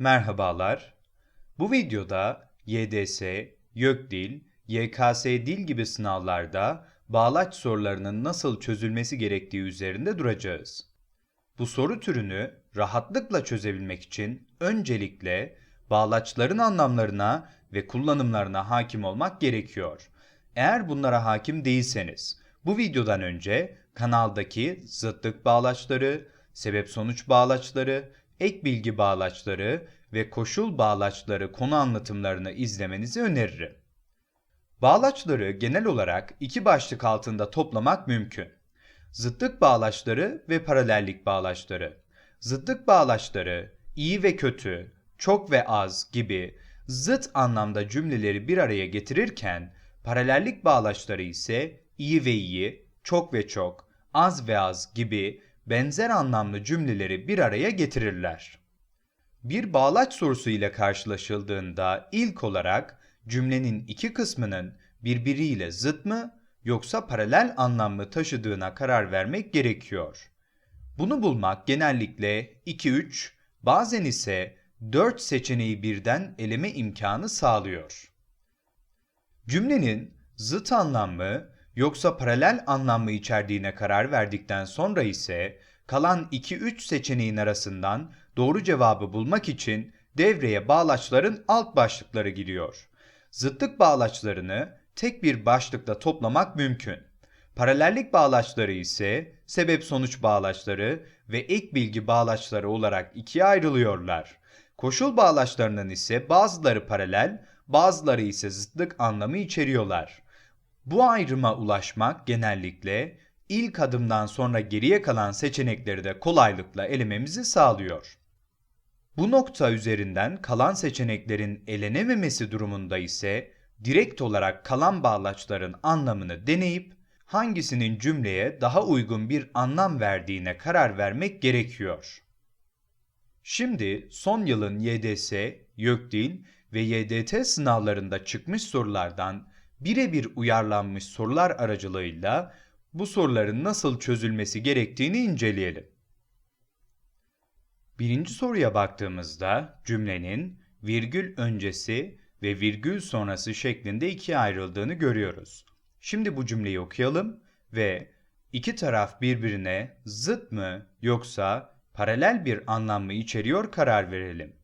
Merhabalar. Bu videoda YDS, YÖKDİL, YKS Dil gibi sınavlarda bağlaç sorularının nasıl çözülmesi gerektiği üzerinde duracağız. Bu soru türünü rahatlıkla çözebilmek için öncelikle bağlaçların anlamlarına ve kullanımlarına hakim olmak gerekiyor. Eğer bunlara hakim değilseniz bu videodan önce kanaldaki zıtlık bağlaçları, sebep sonuç bağlaçları, ek bilgi bağlaçları ve koşul bağlaçları konu anlatımlarını izlemenizi öneririm. Bağlaçları genel olarak iki başlık altında toplamak mümkün. Zıtlık bağlaçları ve paralellik bağlaçları. Zıtlık bağlaçları iyi ve kötü, çok ve az gibi zıt anlamda cümleleri bir araya getirirken paralellik bağlaçları ise iyi ve iyi, çok ve çok, az ve az gibi benzer anlamlı cümleleri bir araya getirirler. Bir bağlaç sorusu ile karşılaşıldığında ilk olarak cümlenin iki kısmının birbiriyle zıt mı yoksa paralel anlam mı taşıdığına karar vermek gerekiyor. Bunu bulmak genellikle 2-3, bazen ise 4 seçeneği birden eleme imkanı sağlıyor. Cümlenin zıt anlam mı yoksa paralel anlam mı içerdiğine karar verdikten sonra ise kalan 2-3 seçeneğin arasından doğru cevabı bulmak için devreye bağlaçların alt başlıkları giriyor. Zıtlık bağlaçlarını tek bir başlıkta toplamak mümkün. Paralellik bağlaçları ise sebep sonuç bağlaçları ve ek bilgi bağlaçları olarak ikiye ayrılıyorlar. Koşul bağlaçlarının ise bazıları paralel, bazıları ise zıtlık anlamı içeriyorlar. Bu ayrıma ulaşmak genellikle ilk adımdan sonra geriye kalan seçenekleri de kolaylıkla elememizi sağlıyor. Bu nokta üzerinden kalan seçeneklerin elenememesi durumunda ise direkt olarak kalan bağlaçların anlamını deneyip hangisinin cümleye daha uygun bir anlam verdiğine karar vermek gerekiyor. Şimdi son yılın YDS, YÖKDİL ve YDT sınavlarında çıkmış sorulardan birebir uyarlanmış sorular aracılığıyla bu soruların nasıl çözülmesi gerektiğini inceleyelim. Birinci soruya baktığımızda cümlenin virgül öncesi ve virgül sonrası şeklinde ikiye ayrıldığını görüyoruz. Şimdi bu cümleyi okuyalım ve iki taraf birbirine zıt mı yoksa paralel bir anlam mı içeriyor karar verelim.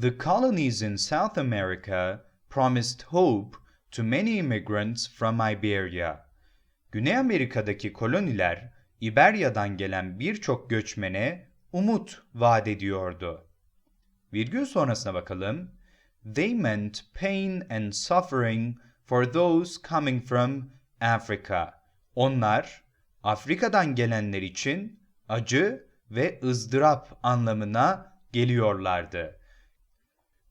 The colonies in South America promised hope to many immigrants from Iberia. Güney Amerika'daki koloniler İberya'dan gelen birçok göçmene umut vaat ediyordu. Virgül sonrasına bakalım. They meant pain and suffering for those coming from Africa. Onlar Afrika'dan gelenler için acı ve ızdırap anlamına geliyorlardı.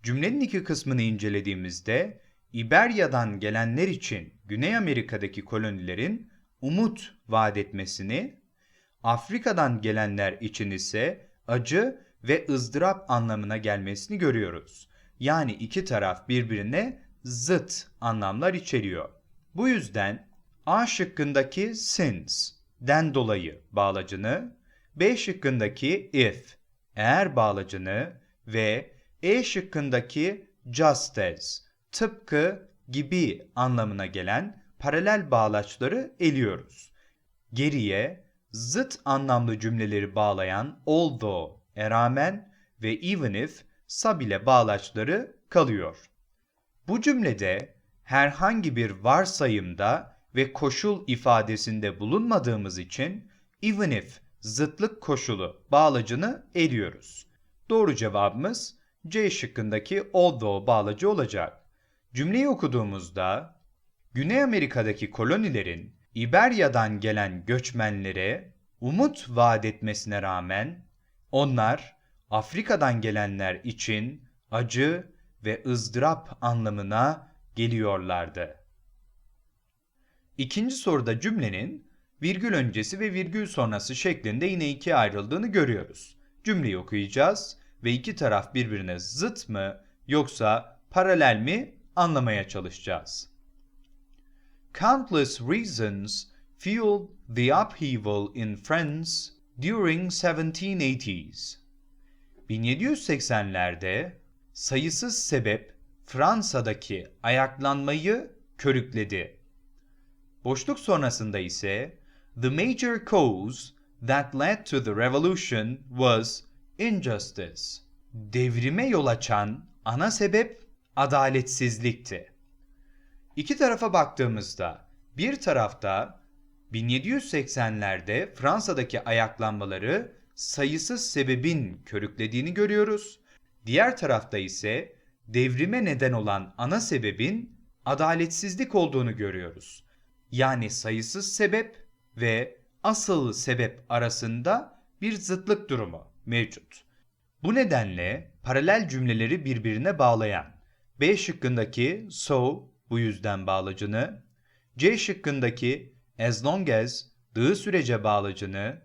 Cümlenin iki kısmını incelediğimizde İberya'dan gelenler için Güney Amerika'daki kolonilerin umut vaat etmesini, Afrika'dan gelenler için ise acı ve ızdırap anlamına gelmesini görüyoruz. Yani iki taraf birbirine zıt anlamlar içeriyor. Bu yüzden A şıkkındaki since den dolayı bağlacını, B şıkkındaki if eğer bağlacını ve E şıkkındaki just as tıpkı gibi anlamına gelen paralel bağlaçları eliyoruz. Geriye zıt anlamlı cümleleri bağlayan although, e rağmen ve even if sub ile bağlaçları kalıyor. Bu cümlede herhangi bir varsayımda ve koşul ifadesinde bulunmadığımız için even if zıtlık koşulu bağlacını eliyoruz. Doğru cevabımız C şıkkındaki although bağlacı olacak. Cümleyi okuduğumuzda Güney Amerika'daki kolonilerin İberya'dan gelen göçmenlere umut vaat etmesine rağmen onlar Afrika'dan gelenler için acı ve ızdırap anlamına geliyorlardı. İkinci soruda cümlenin virgül öncesi ve virgül sonrası şeklinde yine ikiye ayrıldığını görüyoruz. Cümleyi okuyacağız ve iki taraf birbirine zıt mı yoksa paralel mi anlamaya çalışacağız. Countless reasons fueled the upheaval in France during 1780s. 1780'lerde sayısız sebep Fransa'daki ayaklanmayı körükledi. Boşluk sonrasında ise the major cause that led to the revolution was injustice. Devrime yol açan ana sebep adaletsizlikti. İki tarafa baktığımızda bir tarafta 1780'lerde Fransa'daki ayaklanmaları sayısız sebebin körüklediğini görüyoruz. Diğer tarafta ise devrime neden olan ana sebebin adaletsizlik olduğunu görüyoruz. Yani sayısız sebep ve asıl sebep arasında bir zıtlık durumu mevcut. Bu nedenle paralel cümleleri birbirine bağlayan B şıkkındaki so bu yüzden bağlacını, C şıkkındaki as long as dığı sürece bağlacını,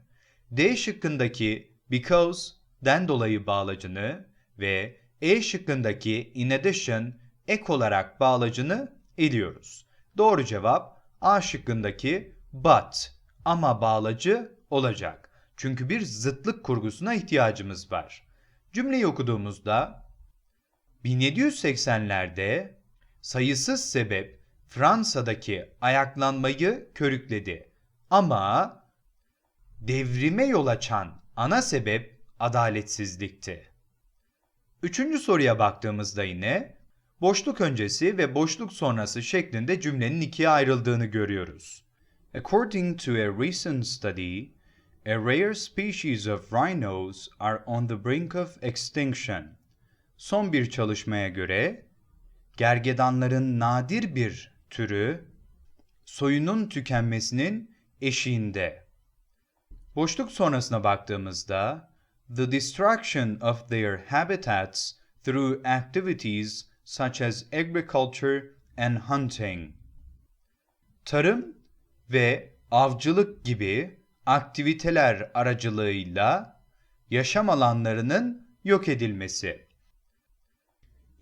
D şıkkındaki because den dolayı bağlacını ve E şıkkındaki in addition ek olarak bağlacını eliyoruz. Doğru cevap A şıkkındaki but ama bağlacı olacak. Çünkü bir zıtlık kurgusuna ihtiyacımız var. Cümleyi okuduğumuzda 1780'lerde sayısız sebep Fransa'daki ayaklanmayı körükledi. Ama devrime yol açan ana sebep adaletsizlikti. Üçüncü soruya baktığımızda yine boşluk öncesi ve boşluk sonrası şeklinde cümlenin ikiye ayrıldığını görüyoruz. According to a recent study, a rare species of rhinos are on the brink of extinction. Son bir çalışmaya göre gergedanların nadir bir türü soyunun tükenmesinin eşiğinde. Boşluk sonrasına baktığımızda the destruction of their habitats through activities such as agriculture and hunting. Tarım ve avcılık gibi aktiviteler aracılığıyla yaşam alanlarının yok edilmesi.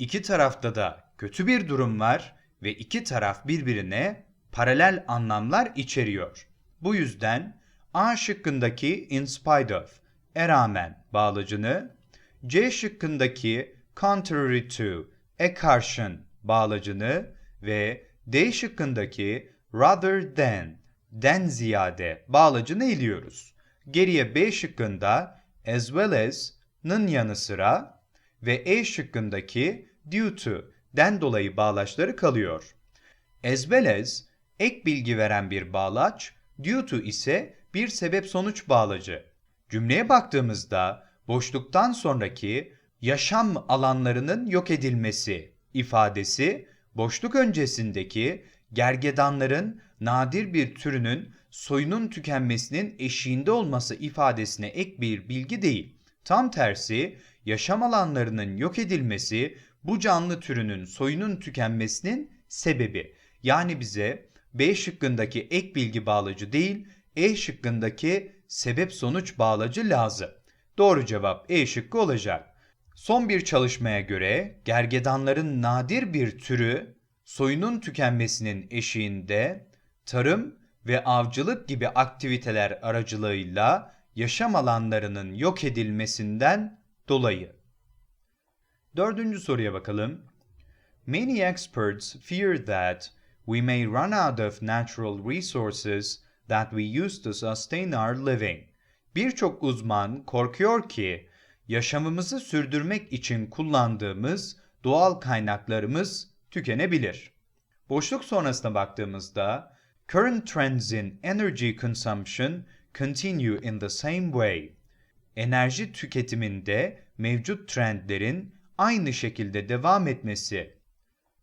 İki tarafta da kötü bir durum var ve iki taraf birbirine paralel anlamlar içeriyor. Bu yüzden A şıkkındaki in spite of, e rağmen bağlacını, C şıkkındaki contrary to, e karşın bağlacını ve D şıkkındaki rather than, den ziyade bağlacını eliyoruz. Geriye B şıkkında as well as'nın yanı sıra ve E şıkkındaki due to, den dolayı bağlaçları kalıyor. As well as ek bilgi veren bir bağlaç, due to ise bir sebep sonuç bağlacı. Cümleye baktığımızda boşluktan sonraki yaşam alanlarının yok edilmesi ifadesi boşluk öncesindeki gergedanların nadir bir türünün soyunun tükenmesinin eşiğinde olması ifadesine ek bir bilgi değil. Tam tersi yaşam alanlarının yok edilmesi bu canlı türünün soyunun tükenmesinin sebebi. Yani bize B şıkkındaki ek bilgi bağlacı değil, E şıkkındaki sebep sonuç bağlacı lazım. Doğru cevap E şıkkı olacak. Son bir çalışmaya göre gergedanların nadir bir türü soyunun tükenmesinin eşiğinde tarım ve avcılık gibi aktiviteler aracılığıyla yaşam alanlarının yok edilmesinden dolayı. Dördüncü soruya bakalım. Many experts fear that we may run out of natural resources that we use to sustain our living. Birçok uzman korkuyor ki yaşamımızı sürdürmek için kullandığımız doğal kaynaklarımız tükenebilir. Boşluk sonrasına baktığımızda current trends in energy consumption continue in the same way. Enerji tüketiminde mevcut trendlerin aynı şekilde devam etmesi.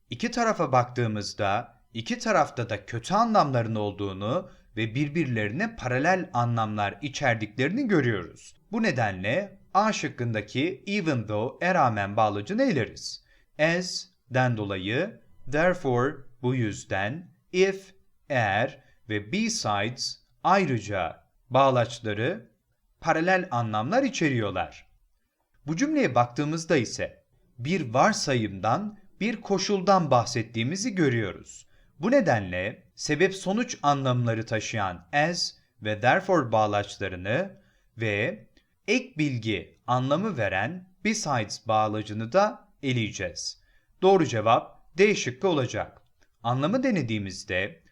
İki tarafa baktığımızda iki tarafta da kötü anlamların olduğunu ve birbirlerine paralel anlamlar içerdiklerini görüyoruz. Bu nedenle A şıkkındaki even though e rağmen bağlacını eleriz. As den dolayı, therefore bu yüzden, if eğer ve besides ayrıca bağlaçları paralel anlamlar içeriyorlar. Bu cümleye baktığımızda ise bir varsayımdan, bir koşuldan bahsettiğimizi görüyoruz. Bu nedenle sebep sonuç anlamları taşıyan as ve therefore bağlaçlarını ve ek bilgi anlamı veren besides bağlacını da eleyeceğiz. Doğru cevap D şıkkı olacak. Anlamı denediğimizde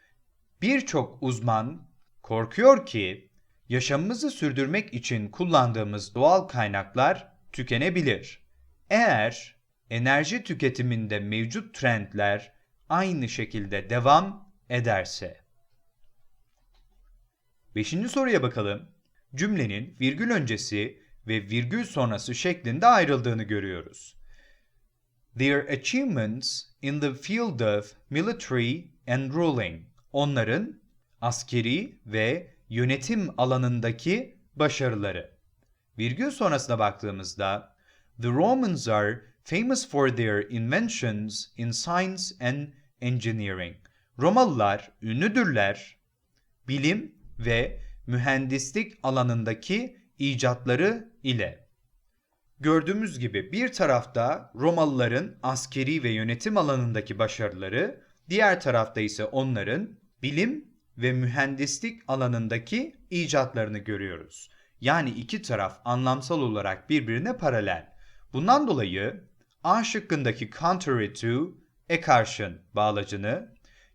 birçok uzman korkuyor ki yaşamımızı sürdürmek için kullandığımız doğal kaynaklar tükenebilir. Eğer enerji tüketiminde mevcut trendler aynı şekilde devam ederse. Beşinci soruya bakalım. Cümlenin virgül öncesi ve virgül sonrası şeklinde ayrıldığını görüyoruz. Their achievements in the field of military and ruling. Onların askeri ve yönetim alanındaki başarıları. Virgül sonrasına baktığımızda The Romans are famous for their inventions in science and engineering. Romalılar ünlüdürler bilim ve mühendislik alanındaki icatları ile. Gördüğümüz gibi bir tarafta Romalıların askeri ve yönetim alanındaki başarıları, diğer tarafta ise onların bilim ve mühendislik alanındaki icatlarını görüyoruz. Yani iki taraf anlamsal olarak birbirine paralel. Bundan dolayı A şıkkındaki contrary to, e karşın bağlacını,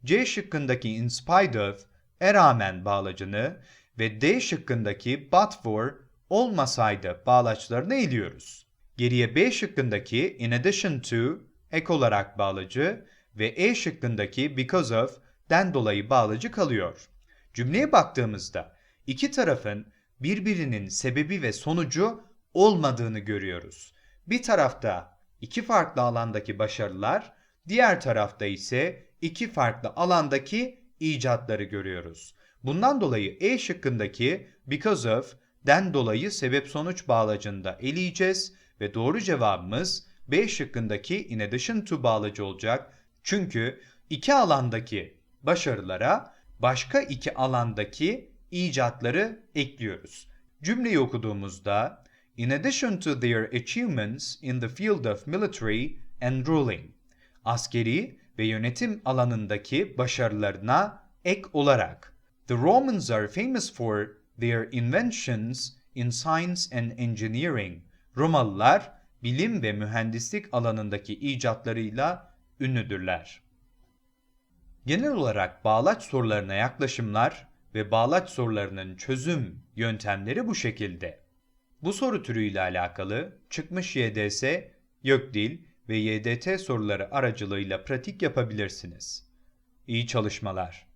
C şıkkındaki in spite of, e rağmen bağlacını ve D şıkkındaki but for, olmasaydı bağlaçlarını eliyoruz. Geriye B şıkkındaki in addition to, ek olarak bağlacı ve E şıkkındaki because of, den dolayı bağlacı kalıyor. Cümleye baktığımızda iki tarafın birbirinin sebebi ve sonucu olmadığını görüyoruz. Bir tarafta iki farklı alandaki başarılar, diğer tarafta ise iki farklı alandaki icatları görüyoruz. Bundan dolayı E şıkkındaki because of den dolayı sebep sonuç bağlacında eleyeceğiz ve doğru cevabımız B şıkkındaki in addition to bağlacı olacak. Çünkü iki alandaki başarılara başka iki alandaki icatları ekliyoruz. Cümleyi okuduğumuzda In addition to their achievements in the field of military and ruling, askeri ve yönetim alanındaki başarılarına ek olarak The Romans are famous for their inventions in science and engineering. Romalılar bilim ve mühendislik alanındaki icatlarıyla ünlüdürler. Genel olarak bağlaç sorularına yaklaşımlar ve bağlaç sorularının çözüm yöntemleri bu şekilde. Bu soru türüyle alakalı çıkmış YDS, YÖKDİL ve YDT soruları aracılığıyla pratik yapabilirsiniz. İyi çalışmalar.